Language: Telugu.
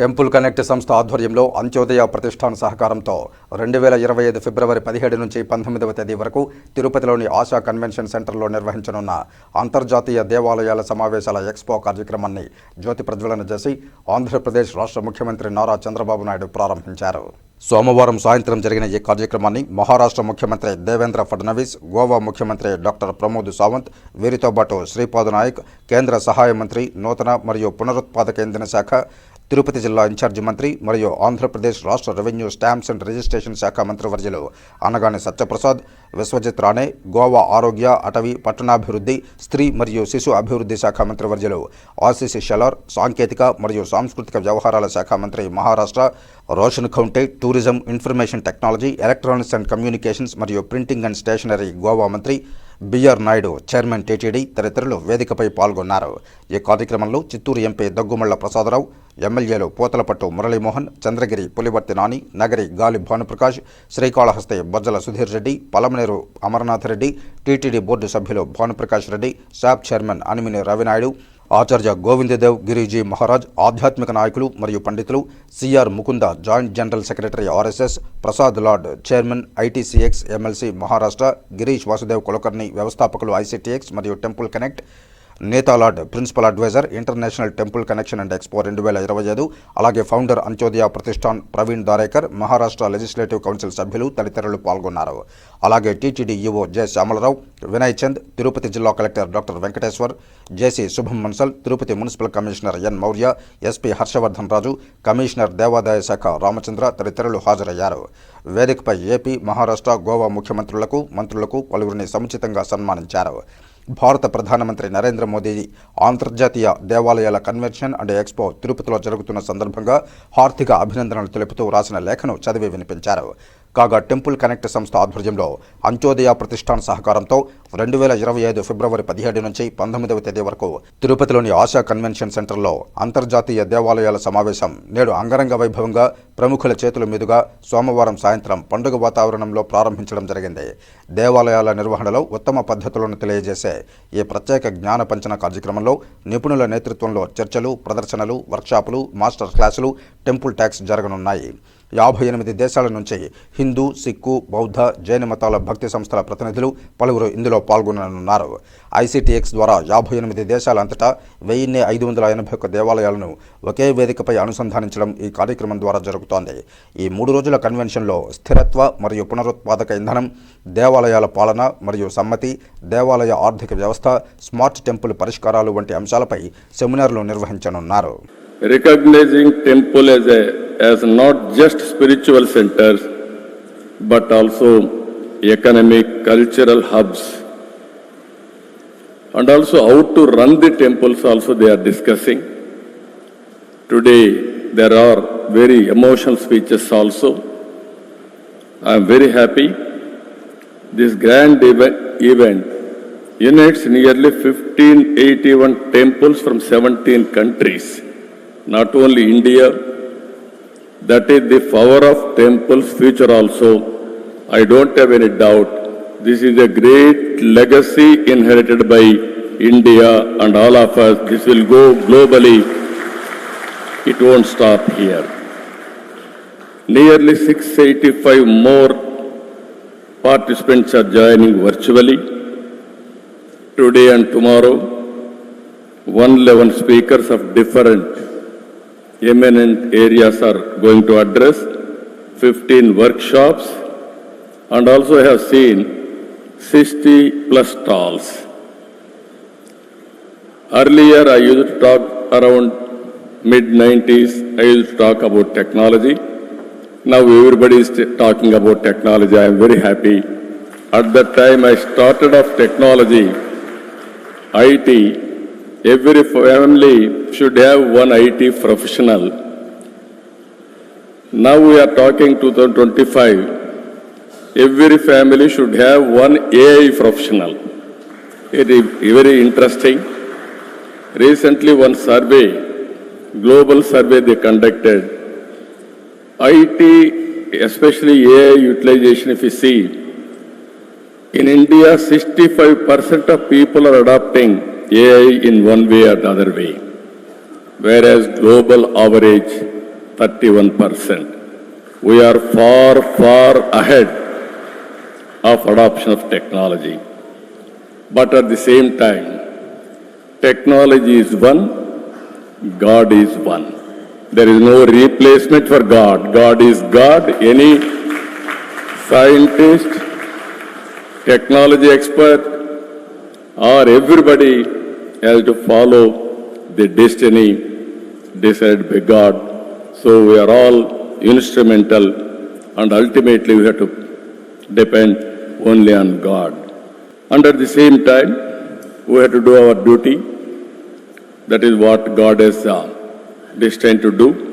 టెంపుల్ కనెక్ట్ సంస్థ ఆధ్వర్యంలో అంత్యోదయ ప్రతిష్టాన సహకారంతో రెండు వేల ఇరవై ఐదు ఫిబ్రవరి పదిహేడు నుంచి పంతొమ్మిదవ తేదీ వరకు తిరుపతిలోని ఆశా కన్వెన్షన్ సెంటర్లో నిర్వహించనున్న అంతర్జాతీయ దేవాలయాల సమావేశాల ఎక్స్పో కార్యక్రమాన్ని జ్యోతి ప్రజ్వలన చేసి ఆంధ్రప్రదేశ్ రాష్ట్ర ముఖ్యమంత్రి నారా చంద్రబాబు నాయుడు ప్రారంభించారు. సోమవారం సాయంత్రం జరిగిన ఈ కార్యక్రమాన్ని మహారాష్ట్ర ముఖ్యమంత్రి దేవేంద్ర ఫడ్నవీస్ గోవా ముఖ్యమంత్రి డాక్టర్ ప్రమోద్ సావంత్ వీరితో పాటు శ్రీపాద్ నాయక్ కేంద్ర సహాయ మంత్రి నూతన మరియు పునరుత్పాదక ఇంధన శాఖ తిరుపతి జిల్లా ఇన్ఛార్జి మంత్రి మరియు ఆంధ్రప్రదేశ్ రాష్ట్ర రెవెన్యూ స్టాంప్స్ అండ్ రిజిస్ట్రేషన్ శాఖ మంత్రివర్యులు అనగాని సత్యప్రసాద్ విశ్వజిత్ రాణే గోవా ఆరోగ్య అటవీ పట్టణాభివృద్ధి స్త్రీ మరియు శిశు అభివృద్ధి శాఖ మంత్రివర్యులు ఆశీష్ షెలార్ సాంకేతిక మరియు సాంస్కృతిక వ్యవహారాల శాఖ మంత్రి Maharashtra Roshan Khaunte tourism information technology electronics and communications మరియు ప్రింటింగ్ అండ్ స్టేషనరీ గోవా మంత్రి బిఆర్ నాయుడు చైర్మన్ టీటీడీ తదితరులు వేదికపై పాల్గొన్నారు. ఈ కార్యక్రమంలో చిత్తూరు ఎంపీ దగ్గుమళ్ళ ప్రసాదరావు ఎమ్మెల్యేలు పోతలపట్టు మురళీమోహన్ చంద్రగిరి పులివర్తి నాని నగరి గాలి భానుప్రకాష్ శ్రీకాళహస్తి బొజ్జల సుధీర్ రెడ్డి పలమనేరు అమర్నాథ్ రెడ్డి టీటీడీ బోర్డు సభ్యులు భానుప్రకాష్ రెడ్డి శాప్ చైర్మన్ అనిమిని రవినాయుడు ఆచార్య గోవిందదేవ్ గిరిజీ మహారాజ్ ఆధ్యాత్మిక నాయకులు మరియు పండితులు CR Mukunda joint general secretary RSS Prasad Lad chairman ITCX MLC Maharashtra Girish Vasudev Kulkarni వ్యవస్థాపకులు ఐసీటీఎక్స్ మరియు temple connect నేతాలాడ్ principal advisor international temple connection and expo రెండు వేల ఇరవై ఐదు అలాగే founder Antyodaya Pratishthan Praveen Darekar Maharashtra legislative council సభ్యులు తదితరులు పాల్గొన్నారు. అలాగే TTD EO J Shyamala Rao Vinay Chand Tirupati జిల్లా collector doctor Venkateshwar JC Shubham Mansal Tirupati municipal commissioner N Maurya SP Harshavardhan Raju commissioner దేవాదాయ శాఖ రామచంద్ర తదితరులు హాజరయ్యారు. వేదికపై ఏపీ మహారాష్ట్ర గోవా ముఖ్యమంత్రులకు మంత్రులకు పలువురిని సముచితంగా సన్మానించారు. భారత ప్రధానమంత్రి నరేంద్ర మోదీ అంతర్జాతీయ దేవాలయాల కన్వెన్షన్ అండ్ ఎక్స్పో తిరుపతిలో జరుగుతున్న సందర్భంగా హార్దిక అభినందనలు తెలుపుతూ రాసిన లేఖను చదివి వినిపించారు. కాగా టెంపుల్ కనెక్ట్ సంస్థ ఆధ్వర్యంలో అంత్యోదయ ప్రతిష్టాన్ సహకారంతో రెండు వేల ఇరవై ఐదు ఫిబ్రవరి పదిహేడు నుంచి పంతొమ్మిదవ తేదీ వరకు తిరుపతిలోని ఆశా కన్వెన్షన్ సెంటర్లో అంతర్జాతీయ దేవాలయాల సమావేశం నేడు అంగరంగ వైభవంగా ప్రముఖుల చేతుల మీదుగా సోమవారం సాయంత్రం పండుగ వాతావరణంలో ప్రారంభించడం జరిగింది. దేవాలయాల నిర్వహణలో ఉత్తమ పద్ధతులను తెలియజేసే ఈ ప్రత్యేక జ్ఞాన పంచన కార్యక్రమంలో నిపుణుల నేతృత్వంలో చర్చలు ప్రదర్శనలు వర్క్షాపులు మాస్టర్ క్లాసులు టెంపుల్ ట్యాక్స్ జరగనున్నాయి. యాభై ఎనిమిది దేశాల నుంచి హిందూ సిక్కు బౌద్ధ జైన మతాల భక్తి సంస్థల ప్రతినిధులు పలువురు ఇందులో పాల్గొననున్నారు. ఐసీటీఎక్స్ ద్వారా యాభై ఎనిమిది దేశాల అంతటా వెయ్యిన్ని ఐదు వందల ఎనభై ఒక్క దేవాలయాలను ఒకే వేదికపై అనుసంధానించడం ఈ కార్యక్రమం ద్వారా జరుగుతోంది. ఈ మూడు రోజుల కన్వెన్షన్లో స్థిరత్వ మరియు పునరుత్పాదక ఇంధనం దేవాలయాల పాలన మరియు సమ్మతి దేవాలయ ఆర్థిక వ్యవస్థ స్మార్ట్ టెంపుల్ పరిష్కారాలు వంటి అంశాలపై సెమినార్లు నిర్వహించనున్నారు. Recognizing temple as a as not just spiritual centers but also economic cultural hubs. And also how to run the temples also they are discussing. Today there are very emotional speeches also. I am very happy. This grand eve- event unites nearly 1581 temples from 17 countries not only India, that is the power of temple's future also. I don't have any doubt. This is a great legacy inherited by India and all of us. This will go globally. It won't stop here. Nearly 685 more participants are joining virtually. Today and tomorrow, 111 speakers of different eminent areas are going to address, 15 workshops, and also have seen 60 plus stalls. Earlier, I used to talk around mid-90s, I used to talk about technology. Now everybody is talking about technology. I am very happy. At that time, I started off technology, IT, Every family should have one IT professional. Now we are talking 2025. Every family should have one AI professional. It is very interesting. Recently, one survey, global survey they conducted. IT, especially AI utilization, if you see, in India, 65% of people are adopting AI in one way or the other way, whereas global average 31%. We are far, far ahead of adoption of technology. But at the same time, technology is one, God is one. There is no replacement for God. God is God. Any scientist, technology expert, or everybody has to follow the destiny decided by God. So we are all instrumental and ultimately we have to depend only on God. And at the same time, we have to do our duty. That is what God has uh, destined to do.